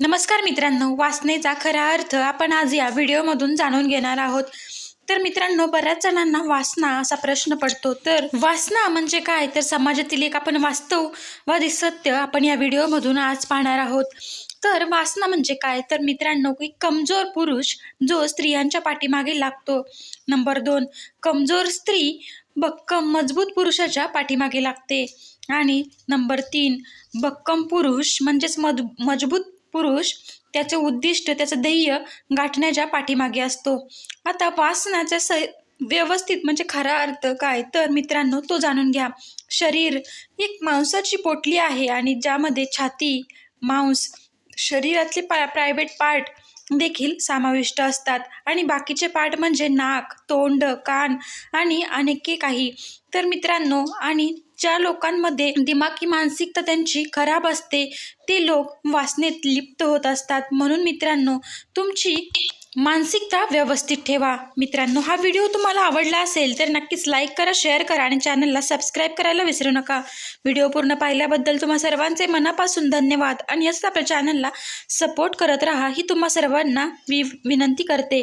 नमस्कार मित्रांनो वासनेचा खरा अर्थ आपण आज या व्हिडिओमधून जाणून घेणार आहोत. तर मित्रांनो बऱ्याच जणांना वासना असा प्रश्न पडतो. तर वासना म्हणजे काय? तर समाजातील एक आपण वास्तववादी सत्य आपण या व्हिडिओमधून आज पाहणार आहोत. तर वासना म्हणजे काय? तर मित्रांनो एक कमजोर पुरुष जो स्त्रियांच्या पाठीमागे लागतो. नंबर दोन कमजोर स्त्री भक्कम मजबूत पुरुषाच्या पाठीमागे लागते. आणि नंबर तीन भक्कम पुरुष म्हणजेच मज मजबूत पुरुष त्याचे उद्दिष्ट त्याचं ध्येय गाठण्याच्या पाठीमागे असतो. आता वासनाच्या स व्यवस्थित म्हणजे खरा अर्थ काय? तर मित्रांनो तो जाणून घ्या. शरीर एक मांसाची पोटली आहे आणि ज्यामध्ये छाती मांस शरीरातले पा प्रायव्हेट पार्ट देखील समाविष्ट असतात. आणि बाकीचे पार्ट म्हणजे नाक तोंड कान आणि अनेके काही. तर मित्रांनो आणि ज्या लोकांमध्ये दिमागी मानसिकता त्यांची खराब असते ते लोक वासनेत लिप्त होत असतात. म्हणून मित्रांनो तुमची मानसिकता व्यवस्थित ठेवा. मित्रांनो हा व्हिडिओ तुम्हाला आवडला असेल तर नक्कीच लाईक करा शेअर करा आणि चॅनलला सबस्क्राईब करायला विसरू नका. व्हिडिओ पूर्ण पाहिल्याबद्दल तुम्हा सर्वांचे मनापासून धन्यवाद आणि असंच आपल्या चॅनलला सपोर्ट करत राहा ही तुम्हा सर्वांना वि विनंती करते.